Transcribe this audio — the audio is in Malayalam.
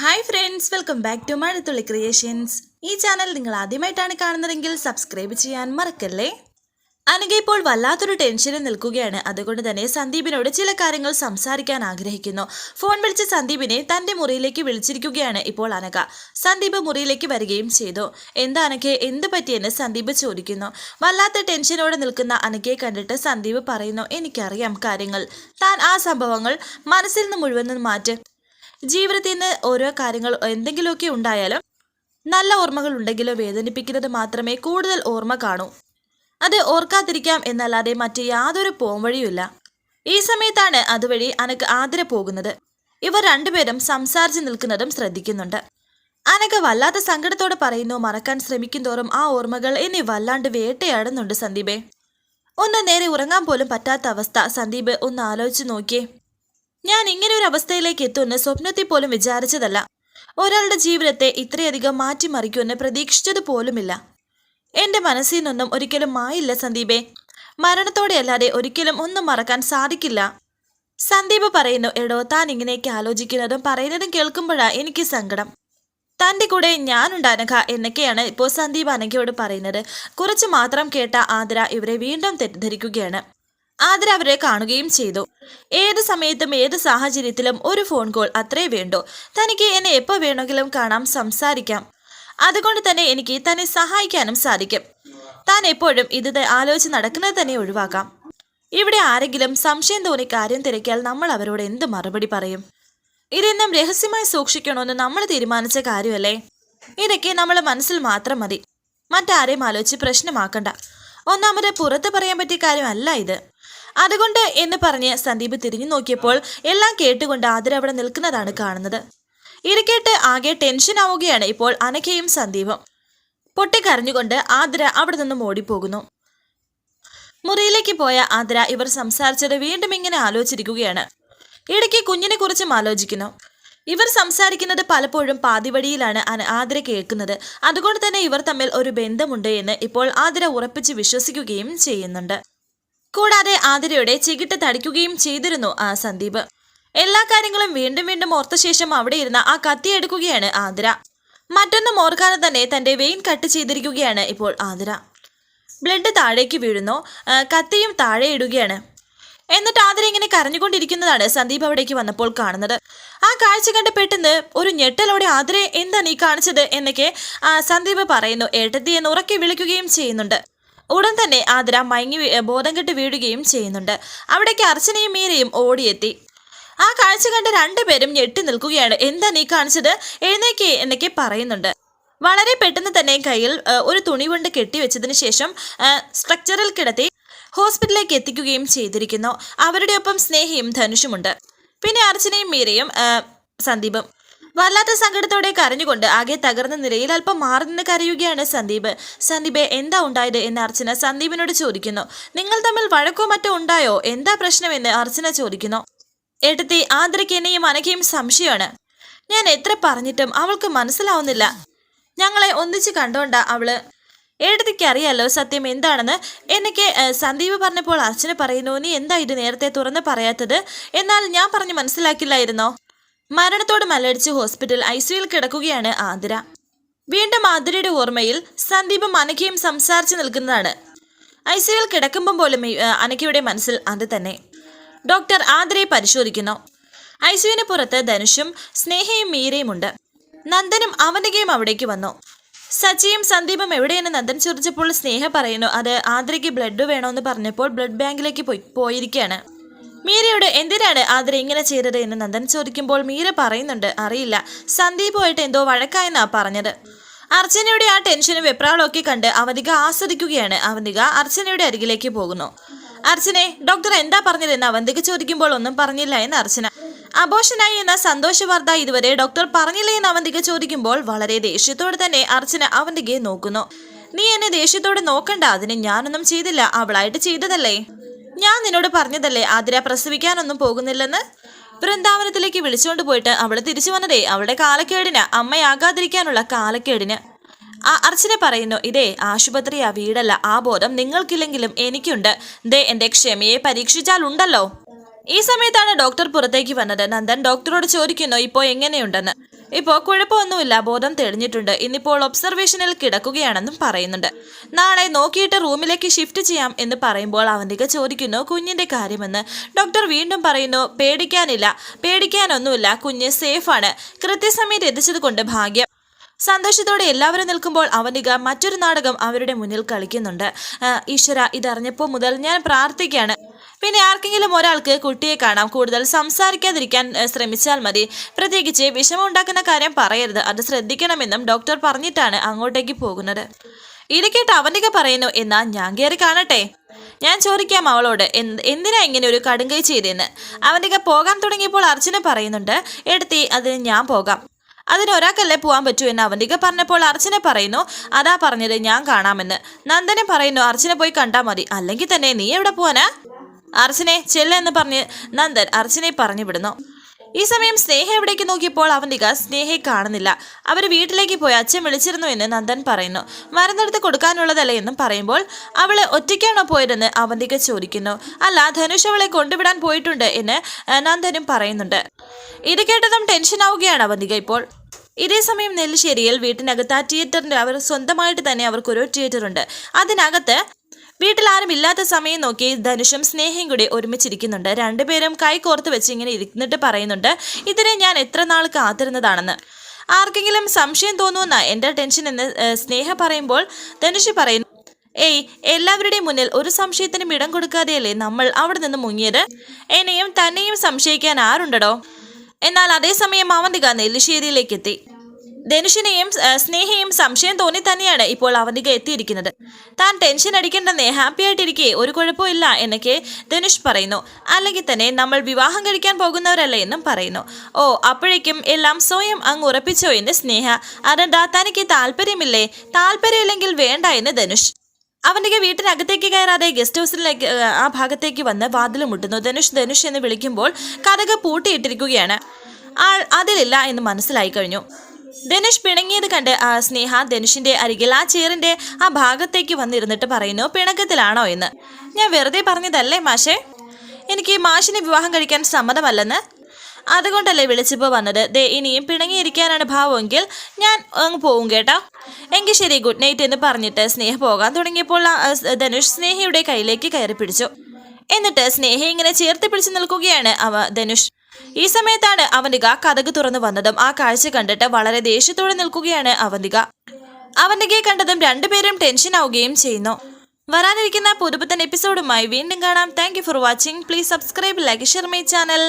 Hi friends welcome back to Mazhathulli creations ഈ ചാനൽ നിങ്ങൾ ആദ്യമായിട്ടാണ് കാണുന്നതെങ്കിൽ സബ്സ്ക്രൈബ് ചെയ്യാൻ മറക്കല്ലേ? അനഘ ഇപ്പോൾ വല്ലാത്തൊരു ടെൻഷനിൽ നിൽക്കുകയാണ്. അതുകൊണ്ട് തന്നെ സന്ദീപിനോട് ചില കാര്യങ്ങൾ സംസാരിക്കാൻ ആഗ്രഹിക്കുന്നു. ഫോൺ വിളിച്ച് സന്ദീപിനെ തന്റെ മുറിയിലേക്ക് വിളിച്ചിരിക്കുകയാണ് ഇപ്പോൾ അനക സന്ദീപ് മുറിയിലേക്ക് വരികയും ചെയ്തു. എന്താ അനഘയെ എന്ത് പറ്റിയെന്ന് സന്ദീപ് ചോദിക്കുന്നു. വല്ലാത്ത ടെൻഷനോടെ നിൽക്കുന്ന അനഘയെ കണ്ടിട്ട് സന്ദീപ് പറയുന്നു എനിക്കറിയാം കാര്യങ്ങൾ. താൻ ആ സംഭവങ്ങൾ മനസ്സിൽ നിന്ന് മുഴുവൻ മാറ്റ്. ജീവിതത്തിൽ നിന്ന് ഓരോ കാര്യങ്ങൾ എന്തെങ്കിലുമൊക്കെ ഉണ്ടായാലും നല്ല ഓർമ്മകൾ ഉണ്ടെങ്കിലും വേദനിപ്പിക്കുന്നത് മാത്രമേ കൂടുതൽ ഓർമ്മ കാണൂ. അത് ഓർക്കാതിരിക്കാം എന്നല്ലാതെ മറ്റ് യാതൊരു പോംവഴിയുമില്ല. ഈ സമയത്താണ് അതുവഴി അനക്ക് ആതിര പോകുന്നത്. ഇവർ രണ്ടുപേരും സംസാരിച്ച് നിൽക്കുന്നതും ശ്രദ്ധിക്കുന്നുണ്ട്. അനക്ക് വല്ലാത്ത സങ്കടത്തോടെ പറയുന്നു മറക്കാൻ ശ്രമിക്കും തോറും ആ ഓർമ്മകൾ എന്നെ വല്ലാണ്ട് വേട്ടയാടുന്നുണ്ട് സന്ദീപേ. ഒന്ന് നേരെ ഉറങ്ങാൻ പോലും പറ്റാത്ത അവസ്ഥ സന്ദീപ് ഒന്ന് ആലോചിച്ച് നോക്കിയേ. ഞാൻ ഇങ്ങനെ ഒരു അവസ്ഥയിലേക്ക് എത്തുമെന്ന് സ്വപ്നത്തിൽ പോലും വിചാരിച്ചതല്ല. ഒരാളുടെ ജീവിതത്തെ ഇത്രയധികം മാറ്റിമറിക്കുമെന്ന് പ്രതീക്ഷിച്ചത് പോലുമില്ല. എന്റെ മനസ്സിൽ നിന്നും ഒരിക്കലും മായില്ല സന്ദീപേ. മരണത്തോടെ അല്ലാതെ ഒരിക്കലും ഒന്നും മറക്കാൻ സാധിക്കില്ല. സന്ദീപ് പറയുന്നു എടോ താൻ ഇങ്ങനെയൊക്കെ ആലോചിക്കുന്നതും പറയുന്നതും കേൾക്കുമ്പോഴാ എനിക്ക് സങ്കടം. തന്റെ കൂടെ ഞാനുണ്ട് അനഘ എന്നൊക്കെയാണ് ഇപ്പോൾ സന്ദീപ് അനഘയോട് പറയുന്നത്. കുറച്ച് മാത്രം കേട്ട ആതിര ഇവരെ വീണ്ടും തെറ്റിദ്ധരിക്കുകയാണ്. ആതിര അവരെ കാണുകയും ചെയ്തു. ഏത് സമയത്തും ഏത് സാഹചര്യത്തിലും ഒരു ഫോൺ കോൾ അത്രേ വേണ്ടോ. തനിക്ക് എന്നെ എപ്പോൾ വേണമെങ്കിലും കാണാം സംസാരിക്കാം. അതുകൊണ്ട് തന്നെ എനിക്ക് തന്നെ സഹായിക്കാനും സാധിക്കും. താൻ എപ്പോഴും ഇത് ആലോചിച്ച് നടക്കുന്നത് തന്നെ ഒഴിവാക്കാം. ഇവിടെ ആരെങ്കിലും സംശയം തോന്നി കാര്യം തിരക്കിയാൽ നമ്മൾ അവരോട് എന്ത് മറുപടി പറയും? ഇതെന്നും രഹസ്യമായി സൂക്ഷിക്കണമെന്ന് നമ്മൾ തീരുമാനിച്ച കാര്യമല്ലേ? ഇതൊക്കെ നമ്മൾ മനസ്സിൽ മാത്രം മതി. മറ്റാരെയും ആലോചിച്ച് പ്രശ്നമാക്കണ്ട. ഒന്നാമത് പുറത്ത് പറയാൻ പറ്റിയ കാര്യമല്ല ഇത്. അതുകൊണ്ട് എന്ന് പറഞ്ഞ് സന്ദീപ് തിരിഞ്ഞു നോക്കിയപ്പോൾ എല്ലാം കേട്ടുകൊണ്ട് ആതിര അവിടെ നിൽക്കുന്നതാണ് കാണുന്നത്. ഇരിക്കേട്ട് കേട്ട് ആകെ ടെൻഷൻ ആവുകയാണ് ഇപ്പോൾ അനഘയും സന്ദീപും. പൊട്ടിക്കരഞ്ഞുകൊണ്ട് ആതിര അവിടെ നിന്നും ഓടിപ്പോകുന്നു. മുറിയിലേക്ക് പോയ ആതിര ഇവർ സംസാരിച്ചത് വീണ്ടും ഇങ്ങനെ ആലോചിച്ചിരിക്കുകയാണ്. ഇടയ്ക്ക് കുഞ്ഞിനെ കുറിച്ചും ആലോചിക്കുന്നു. ഇവർ സംസാരിക്കുന്നത് പലപ്പോഴും പാതിവഴിയിലാണ് ആതിര കേൾക്കുന്നത്. അതുകൊണ്ട് തന്നെ ഇവർ തമ്മിൽ ഒരു ബന്ധമുണ്ട് എന്ന് ഇപ്പോൾ ആതിര ഉറപ്പിച്ച് വിശ്വസിക്കുകയും ചെയ്യുന്നുണ്ട്. കൂടാതെ ആതിരയുടെ ചികിട്ട് തടിക്കുകയും ചെയ്തിരുന്നു ആ സന്ദീപ്. എല്ലാ കാര്യങ്ങളും വീണ്ടും വീണ്ടും ഓർത്ത ശേഷം അവിടെ ഇരുന്ന ആ കത്തി എടുക്കുകയാണ് ആതിര. മറ്റൊന്നും ഓർക്കാതെ തന്നെ തന്റെ വെയിൻ കട്ട് ചെയ്തിരിക്കുകയാണ് ഇപ്പോൾ ആതിര. ബ്ലഡ് താഴേക്ക് വീഴുന്നു കത്തിയും താഴെ ഇടുകയാണ്. എന്നിട്ട് ആതിര ഇങ്ങനെ കരഞ്ഞുകൊണ്ടിരിക്കുന്നതാണ് സന്ദീപ് അവിടേക്ക് വന്നപ്പോൾ കാണുന്നത്. ആ കാഴ്ച കണ്ട് പെട്ടെന്ന് ഒരു ഞെട്ടലോടെ ആതിരെ എന്താ നീ കാണിച്ചത്? എന്നൊക്കെ സന്ദീപ് പറയുന്നു. ഏട്ടത്തി എന്ന് ഉറക്കി വിളിക്കുകയും ചെയ്യുന്നുണ്ട്. ഉടൻ തന്നെ ആതിര മയങ്ങി ബോധം കെട്ട് വീഴുകയും ചെയ്യുന്നുണ്ട്. അവിടേക്ക് അർച്ചനയും മീരയും ഓടിയെത്തി. ആ കാഴ്ച കണ്ട് രണ്ടുപേരും ഞെട്ടി നിൽക്കുകയാണ്. എന്താ നീ കാണിച്ചത്? എഴുന്നേക്കേ എന്നൊക്കെ പറയുന്നുണ്ട്. വളരെ പെട്ടെന്ന് തന്നെ കയ്യിൽ ഒരു തുണി കൊണ്ട് കെട്ടിവെച്ചതിന് ശേഷം സ്ട്രക്ചറിൽ കിടത്തി ഹോസ്പിറ്റലിലേക്ക് എത്തിക്കുകയും ചെയ്തിരിക്കുന്നു. അവരുടെ ഒപ്പം സ്നേഹിയും ധനുഷുമുണ്ട്. പിന്നെ അർച്ചനയും മീരയും സന്ദീപും. വല്ലാത്ത സങ്കടത്തോടെ കരഞ്ഞുകൊണ്ട് ആകെ തകർന്ന നിലയിൽ അല്പം മാറി നിന്ന് കരയുകയാണ് സന്ദീപ്. സന്ദീപ് എന്താ ഉണ്ടായത് എന്ന് അർച്ചന സന്ദീപിനോട് ചോദിക്കുന്നു. നിങ്ങൾ തമ്മിൽ വഴക്കോ മറ്റോ ഉണ്ടായോ? എന്താ പ്രശ്നമെന്ന് അർച്ചന ചോദിക്കുന്നു. എടുത്തി ആന്ധ്രയ്ക്ക് എന്നെയും അനക്കയും സംശയമാണ്. ഞാൻ എത്ര പറഞ്ഞിട്ടും അവൾക്ക് മനസ്സിലാവുന്നില്ല. ഞങ്ങളെ ഒന്നിച്ച് കണ്ടോണ്ട അവൾ. ഏടത്തിക്ക് അറിയാലോ സത്യം എന്താണെന്ന്. എനിക്ക് സന്ദീപ് പറഞ്ഞപ്പോൾ അർച്ചന പറയുന്നു നീ എന്താ ഇത് നേരത്തെ തുറന്ന് പറയാത്തത്? എന്നാൽ ഞാൻ പറഞ്ഞു മനസ്സിലാക്കില്ലായിരുന്നോ? മരണത്തോട് മല്ലടിച്ച് ഹോസ്പിറ്റൽ ഐ കിടക്കുകയാണ് ആതിര. വീണ്ടും ആതിരയുടെ ഓർമ്മയിൽ സന്ദീപും അനക്കയും സംസാരിച്ചു നിൽക്കുന്നതാണ്. ഐ സിയുയിൽ കിടക്കുമ്പം പോലും അനക്കയുടെ മനസ്സിൽ അത് തന്നെ. ഡോക്ടർ ആതിരയെ പരിശോധിക്കുന്നു. ഐ സിയുവിന് പുറത്ത് ധനുഷും സ്നേഹയും മീരയും ഉണ്ട്. നന്ദനും അവനകയും അവിടേക്ക് വന്നു. സച്ചിയും സന്ദീപും എവിടെയെന്ന് നന്ദൻ ചോദിച്ചപ്പോൾ സ്നേഹ പറയുന്നു അത് ആതിരയ്ക്ക് ബ്ലഡ് വേണമെന്ന് പറഞ്ഞപ്പോൾ ബ്ലഡ് ബാങ്കിലേക്ക് പോയി പോയിരിക്കുകയാണ് മീരയോട് എന്തിനാണ് ആതിര ഇങ്ങനെ ചെയ്തത് എന്ന് നന്ദൻ ചോദിക്കുമ്പോൾ മീര പറയുന്നുണ്ട് അറിയില്ല. സന്ദീപുമായിട്ട് എന്തോ വഴക്കായെന്നാ പറഞ്ഞത്. അർച്ചനയുടെ ആ ടെൻഷനും വെപ്രാളൊക്കെ കണ്ട് അവനിക ആസ്വദിക്കുകയാണ്. അവന്തിക അർച്ചനയുടെ അരികിലേക്ക് പോകുന്നു. അർച്ചനെ ഡോക്ടർ എന്താ പറഞ്ഞതെന്ന് അവന്തിക ചോദിക്കുമ്പോൾ ഒന്നും പറഞ്ഞില്ല എന്ന് അർച്ചന. അബോഷനായി എന്ന സന്തോഷ വാർത്ത ഇതുവരെ ഡോക്ടർ പറഞ്ഞില്ല എന്ന് അവന്തിക ചോദിക്കുമ്പോൾ വളരെ ദേഷ്യത്തോടെ തന്നെ അർച്ചന അവന്തികയെ നോക്കുന്നു. നീ എന്നെ ദേഷ്യത്തോടെ നോക്കണ്ട. അതിന് ഞാനൊന്നും ചെയ്തില്ല. അവളായിട്ട് ചെയ്തതല്ലേ? ഞാൻ നിന്നോട് പറഞ്ഞതല്ലേ ആതിര പ്രസവിക്കാനൊന്നും പോകുന്നില്ലെന്ന്? വൃന്ദാവനത്തിലേക്ക് വിളിച്ചുകൊണ്ട് പോയിട്ട് അവൾ തിരിച്ചു വന്നതേ അവളുടെ കാലക്കേടിന് അമ്മയാകാതിരിക്കാനുള്ള കാലക്കേടിന്. ആ അർച്ചന പറയുന്നു ഇതേ ആശുപത്രിയാ വീടല്ല ആ ബോധം നിങ്ങൾക്കില്ലെങ്കിലും എനിക്കുണ്ട്. ദേ എന്റെ ക്ഷമയെ പരീക്ഷിച്ചാലുണ്ടല്ലോ ഈ സമയത്താണ് ഡോക്ടർ പുറത്തേക്ക് വന്നത്. നന്ദൻ ഡോക്ടറോട് ചോദിക്കുന്നു ഇപ്പോ എങ്ങനെയുണ്ടെന്ന്? ഇപ്പോൾ കുഴപ്പമൊന്നുമില്ല. ബോധം തെളിഞ്ഞിട്ടുണ്ട്. ഇന്നിപ്പോൾ ഒബ്സർവേഷനിൽ കിടക്കുകയാണെന്നും പറയുന്നുണ്ട്. നാളെ നോക്കിയിട്ട് റൂമിലേക്ക് ഷിഫ്റ്റ് ചെയ്യാം എന്ന് പറയുമ്പോൾ അവന്തിക ചോദിക്കുന്നു കുഞ്ഞിന്റെ കാര്യമെന്ന്? ഡോക്ടർ വീണ്ടും പറയുന്നു പേടിക്കാനില്ല. പേടിക്കാനൊന്നുമില്ല. കുഞ്ഞ് സേഫാണ്. കൃത്യസമയത്ത് എത്തിച്ചത് കൊണ്ട് ഭാഗ്യം. സന്തോഷത്തോടെ എല്ലാവരും നിൽക്കുമ്പോൾ അവനിക മറ്റൊരു നാടകം അവരുടെ മുന്നിൽ കളിക്കുന്നുണ്ട്. ഈശ്വര ഇതറിഞ്ഞപ്പോൾ മുതൽ ഞാൻ പ്രാർത്ഥിക്കുകയാണ്. പിന്നെ ആർക്കെങ്കിലും ഒരാൾക്ക് കുട്ടിയെ കാണാം കൂടുതൽ സംസാരിക്കാതിരിക്കാൻ ശ്രമിച്ചാൽ മതി. പ്രത്യേകിച്ച് വിഷമം ഉണ്ടാക്കുന്ന കാര്യം പറയരുത്. അത് ശ്രദ്ധിക്കണമെന്നും ഡോക്ടർ പറഞ്ഞിട്ടാണ് അങ്ങോട്ടേക്ക് പോകുന്നത്. ഇത് കേട്ട് പറയുന്നു എന്നാ ഞാൻ കയറി കാണട്ടെ. ഞാൻ ചോദിക്കാം അവളോട് എന്ത് എന്തിനാ ഇങ്ങനെ ഒരു കടുങ്കൈ ചെയ്തതെന്ന് അവനിക പോകാൻ തുടങ്ങിയപ്പോൾ അർച്ചന പറയുന്നുണ്ട് എടുത്തി അതിന് ഞാൻ പോകാം. അതിന് ഒരാൾക്കല്ലേ പോകാൻ പറ്റൂ? എന്ന് അവന്തിക പറഞ്ഞപ്പോൾ അർച്ചന പറയുന്നു അതാ പറഞ്ഞത് ഞാൻ കാണാമെന്ന്. നന്ദനം പറയുന്നു അർച്ചന പോയി കണ്ടാൽ മതി. അല്ലെങ്കിൽ തന്നെ നീ എവിടെ പോവാനാ? അർച്ചനെ ചെല്ല എന്ന് പറഞ്ഞ് നന്ദൻ അർച്ചനെ പറഞ്ഞു വിടുന്നു ഈ സമയം സ്നേഹ എവിടേക്ക് നോക്കിയപ്പോൾ അവന്തിക സ്നേഹയെ കാണുന്നില്ല. അവർ വീട്ടിലേക്ക് പോയി അച്ഛൻ വിളിച്ചിരുന്നു എന്ന് നന്ദൻ പറയുന്നു. മരുന്നെടുത്ത് കൊടുക്കാനുള്ളതല്ലേ എന്നും പറയുമ്പോൾ അവളെ ഒറ്റയ്ക്കാണോ പോയതെന്ന് അവന്തിക ചോദിക്കുന്നു. അല്ല ധനുഷ് അവളെ കൊണ്ടുവിടാൻ പോയിട്ടുണ്ട് എന്ന് നന്ദനും പറയുന്നുണ്ട്. ഇത് കേട്ടതും ടെൻഷൻ ആവുകയാണ് അവന്തിക ഇപ്പോൾ. ഇതേ സമയം നെല്ലിശ്ശേരിയിൽ വീട്ടിനകത്ത് ആ തിയേറ്ററിന്റെ അവർ സ്വന്തമായിട്ട് തന്നെ അവർക്കൊരു തിയേറ്ററുണ്ട് അതിനകത്ത് വീട്ടിൽ ആരും ഇല്ലാത്ത സമയം നോക്കി ധനുഷും സ്നേഹയും കൂടി ഒരുമിച്ചിരിക്കുന്നുണ്ട്. രണ്ടുപേരും കൈ കോർത്ത് വെച്ച് ഇങ്ങനെ ഇരുന്നിട്ട് പറയുന്നുണ്ട് ഇതിനെ ഞാൻ എത്ര നാൾ കാത്തിരുന്നതാണെന്ന്. ആർക്കെങ്കിലും സംശയം തോന്നുമെന്ന എന്റെ ടെൻഷൻ എന്ന് സ്നേഹ പറയുമ്പോൾ ധനുഷ് പറയുന്നു ഏയ് എല്ലാവരുടെയും മുന്നിൽ ഒരു സംശയത്തിനും ഇടം കൊടുക്കാതെയല്ലേ നമ്മൾ അവിടെ നിന്ന് മുങ്ങിയത്? എന്നെയും തന്നെയും സംശയിക്കാൻ ആരുണ്ടടോ? എന്നാൽ അതേസമയം അവന്തിക നെല്ലിശ്ശേരിയിലേക്ക് എത്തി. ധനുഷിനെയും സ്നേഹയും സംശയം തോന്നി തന്നെയാണ് ഇപ്പോൾ അവന്തിക എത്തിയിരിക്കുന്നത്. താൻ ടെൻഷൻ അടിക്കേണ്ടെന്നേ ഹാപ്പി ആയിട്ടിരിക്കെ ഒരു കുഴപ്പമില്ല എന്നൊക്കെ ധനുഷ് പറയുന്നു. അല്ലെങ്കിൽ തന്നെ നമ്മൾ വിവാഹം കഴിക്കാൻ പോകുന്നവരല്ലേ എന്നും പറയുന്നു. ഓ അപ്പോഴേക്കും എല്ലാം സ്വയം അങ്ങ് ഉറപ്പിച്ചോ എന്ന് സ്നേഹ? അതെന്താ തനിക്ക് താല്പര്യമില്ലേ? താല്പര്യമില്ലെങ്കിൽ വേണ്ട എന്ന് ധനുഷ്. അവന്റെ വീട്ടിനകത്തേക്ക് കയറാതെ ഗസ്റ്റ് ഹൗസിലേക്ക് ആ ഭാഗത്തേക്ക് വന്ന് വാതിൽ മുട്ടുന്നു. ധനുഷ് ധനുഷ് എന്ന് വിളിക്കുമ്പോൾ കഥക പൂട്ടിയിട്ടിരിക്കുകയാണ്. ആൾ അതിലില്ല എന്ന് മനസ്സിലായി കഴിഞ്ഞു. ധനുഷ് പിണങ്ങിയത് കണ്ട് സ്നേഹ ധനുഷിന്റെ അരികിൽ ആ ചേറിന്റെ ആ ഭാഗത്തേക്ക് വന്നിരുന്നിട്ട് പറയുന്നു പിണക്കത്തിലാണോ എന്ന്? ഞാൻ വെറുതെ പറഞ്ഞതല്ലേ മാഷേ? എനിക്ക് മാഷിനെ വിവാഹം കഴിക്കാൻ സമ്മതമല്ലെന്ന്? അതുകൊണ്ടല്ലേ വിളിച്ചപ്പോൾ വന്നത്? ദേ ഇനിയും പിണങ്ങിയിരിക്കാനാണ് ഭാവമെങ്കിൽ ഞാൻ അങ്ങ് പോവും കേട്ടോ. എങ്കിൽ ശരി ഗുഡ് നൈറ്റ് എന്ന് പറഞ്ഞിട്ട് സ്നേഹ പോകാൻ തുടങ്ങിയപ്പോൾ ധനുഷ് സ്നേഹയുടെ കയ്യിലേക്ക് കയറി പിടിച്ചു. എന്നിട്ട് സ്നേഹ ഇങ്ങനെ ചേർത്ത് പിടിച്ചു നിൽക്കുകയാണ് അവ ധനുഷ്. ഈ സമയത്താണ് അവന്തിക കഥക് തുറന്നു വന്നതും ആ കാഴ്ച കണ്ടിട്ട് വളരെ ദേഷ്യത്തോടെ നിൽക്കുകയാണ് അവന്തിക. അവന്തികയെ കണ്ടതും രണ്ടുപേരും ടെൻഷൻ ആവുകയും ചെയ്യുന്നു. വരാനിരിക്കുന്ന പുതുപുത്തൻ എപ്പിസോഡുമായി വീണ്ടും കാണാം. Thank for watching please subscribe like share my channel